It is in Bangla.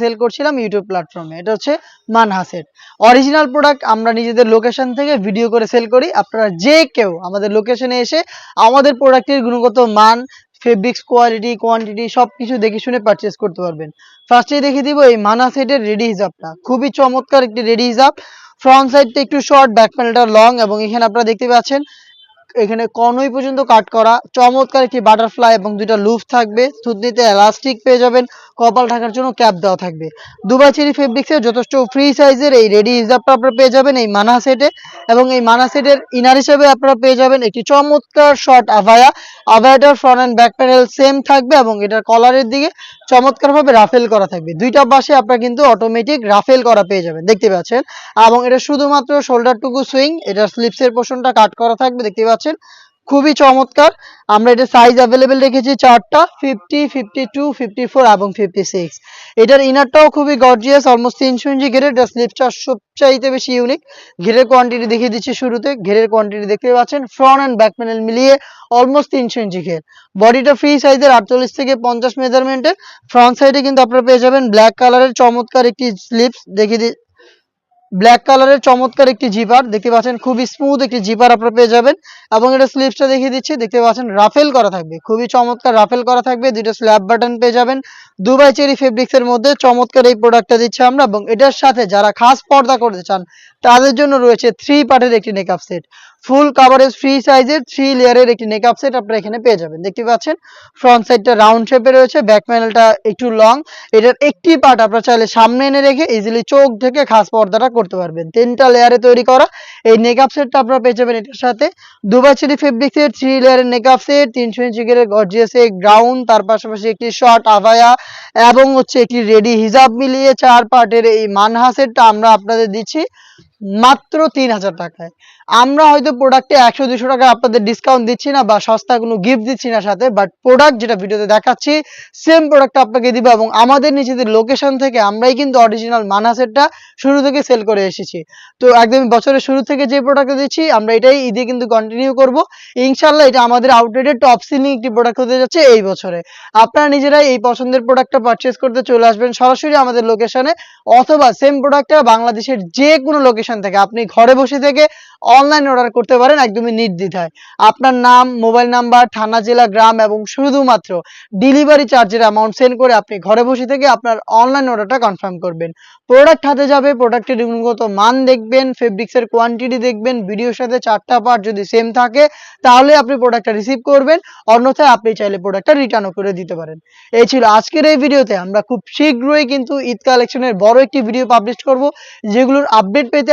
সেল করছিলাম ইউটিউব প্ল্যাটফর্মে এটা হচ্ছে মানহাসেট অরিজিনাল প্রোডাক্ট আমরা নিজেদের লোকেশন থেকে ভিডিও করে সেল করি। আপনারা যে কেউ আমাদের লোকেশনে এসে আমাদের প্রোডাক্টের গুণগত মান ফেব্রিক্স কোয়ালিটি কোয়ান্টিটি সব কিছু দেখে শুনে পারচেস করতে পারবেন। ফার্স্টেই দেখিয়ে দিব এই মানা সেটের রেডি হিসাবটা খুবই চমৎকার একটি রেডি হিসাব ফ্রন্ট সাইডটা একটু শর্ট ব্যাক প্যানেলটা লং এবং এখানে আপনারা দেখতে পাচ্ছেন এখানে কনই পর্যন্ত কাট করা। চমৎকার একটি বাটারফ্লাই এবং দুইটা লুফ থাকবে। থুতনিতে এলাস্টিক পেয়ে যাবেন। কপাল ঢাকার জন্য ক্যাপ দেওয়া থাকবে। দুবাই চেরি ফেব্রিক্সের যথেষ্ট ফ্রি সাইজের এই রেডি হিসাবটা আপনারা পেয়ে যাবেন এই মানা সেটে এবং এই মানা সেটের ইনার হিসেবে আপনারা পেয়ে যাবেন একটি চমৎকার শর্ট আভায়া আভায়াটার front and back panel same থাকবে এবং এটার কলারের দিকে চমৎকারভাবে রাফেল করা থাকবে। দুইটা পাশে আপনারা কিন্তু অটোমেটিক রাফেল করা পেয়ে যাবেন। দেখতে পাচ্ছেন? এবং এটা শুধুমাত্র শোল্ডারটুকু সুইং এটার স্লিপসের পোর্শনটা কাট করা থাকবে। দেখতে পাচ্ছেন? খুবই চমৎকার। আমরা এটা সাইজ অ্যাভেলেবেল রেখেছি চারটা fifty fifty two fifty four এবং ফিফটি সিক্স এটার ইনারটাও খুবই গর্জিয়াস অলমোস্ট তিনশো ইঞ্চি ঘেরের এটা স্লিপটা সবচাইতে বেশি ইউনিক ঘেরের কোয়ান্টিটি দেখিয়ে দিচ্ছি শুরুতে। ঘেরের কোয়ান্টিটি দেখতে পাচ্ছেন ফ্রন্ট অ্যান্ড ব্যাক প্যানেল মিলিয়ে অলমোস্ট তিনশো ইঞ্চি ঘের। বডিটা ফ্রি সাইজের আটচল্লিশ থেকে পঞ্চাশ মেজারমেন্টের ফ্রন্ট সাইডে কিন্তু আপনারা পেয়ে যাবেন ব্ল্যাক কালারের চমৎকার একটি স্লিপস দেখিয়ে ব্ল্যাক কালারের চমৎকার একটি জিপার দেখতে পাচ্ছেন খুবই স্মুথ একটি জিপার আপনারা পেয়ে যাবেন। এবং এটা স্লিপসটা দেখিয়ে দিচ্ছি, দেখতে পাচ্ছেন রাফেল করা থাকবে, খুবই চমৎকার রাফেল করা থাকবে দুটো স্ল্যাব বাটন পেয়ে যাবেন। দুবাই চেরি ফেব্রিক্স এর মধ্যে চমৎকার এই প্রোডাক্টটা দিচ্ছি আমরা, এবং এটার সাথে যারা খাস পর্দা করতে চান, তাদের জন্য রয়েছে থ্রি পার্টের একটি makeup set full coverage free সাইজের থ্রি লেয়ারের একটি মেকআপ সেট আপনারা এখানে পেয়ে যাবেন। দেখতে পাচ্ছেন ফ্রন্ট সাইডটা রাউন্ড শেপে রয়েছে ব্যাক প্যানেলটা একটু লং এটার একটি পার্ট আপনারা চাইলে সামনে এনে রেখে ইজিলি চোখ থেকে খাস পর্দাটা করতে পারবেন। তিনটা লেয়ারে তৈরি করা। এই নেকআপ সেটটা আপনারা পেয়ে যাবেন এটার সাথে। দুবার দুবাই ফেব্রিক ফেব্রিক্সের থ্রি লেয়ারের নেকআপ সেট তিনশো ইঞ্চি গেলে গর্জিয়াসে গ্রাউন্ড তার পাশাপাশি একটি শর্ট আভায়া এবং হচ্ছে একটি রেডি হিজাব মিলিয়ে চার পার্টের এই মানহা সেটটা আমরা আপনাদের দিচ্ছি। মাত্র তিন হাজার টাকায়। আমরা হয়তো প্রোডাক্টে একশো, দুশো টাকা আপনাদের ডিসকাউন্ট দিচ্ছি না বা সস্তা কোনো গিফট দিচ্ছি না সাথে বাট প্রোডাক্ট যেটা ভিডিওতে দেখাচ্ছি সেম প্রোডাক্ট আপনাকে দিব এবং আমাদের নিজেদের লোকেশন থেকে আমরাই কিন্তু অরিজিনাল মানা সেটটা শুরু থেকে সেল করে এসেছি। তো একদম বছরের শুরু থেকে যে প্রোডাক্ট দিচ্ছি, আমরা এটাই ঈদে কিন্তু কন্টিনিউ করব। ইনশাল্লাহ এটা আমাদের আউটলেটের টপ সিলিং একটি প্রোডাক্ট হতে যাচ্ছে এই বছরে। আপনারা নিজেরাই এই পছন্দের প্রোডাক্টটা পারচেস করতে চলে আসবেন সরাসরি আমাদের লোকেশনে অথবা সেম প্রোডাক্টটা বাংলাদেশের যে কোনো লোকেশন থেকে আপনি ঘরে বসে থেকে অনলাইন অর্ডার করতে পারেন একদমই নির্দ্বিধায়। আপনার নাম মোবাইল নাম্বার থানা, জেলা, গ্রাম এবং শুধুমাত্র ডেলিভারি চার্জের অ্যামাউন্ট সেন্ড করে আপনি ঘরে বসে থেকে আপনার অনলাইন অর্ডারটা কনফার্ম করবেন। প্রোডাক্ট হাতে যাবে প্রোডাক্টের গুণগত মান দেখবেন ফেব্রিক্সের কোয়ান্টিটি দেখবেন ভিডিওর সাথে চারটা পার্ট যদি সেম থাকে, তাহলে আপনি প্রোডাক্টটা রিসিভ করবেন, অন্যথায় আপনি চাইলে প্রোডাক্টটা রিটার্নও করে দিতে পারেন। এই ছিল আজকের এই ভিডিওতে। আমরা খুব শীঘ্রই কিন্তু ঈদ কালেকশনের বড় একটি ভিডিও পাবলিশ করব, যেগুলোর আপডেট পেতে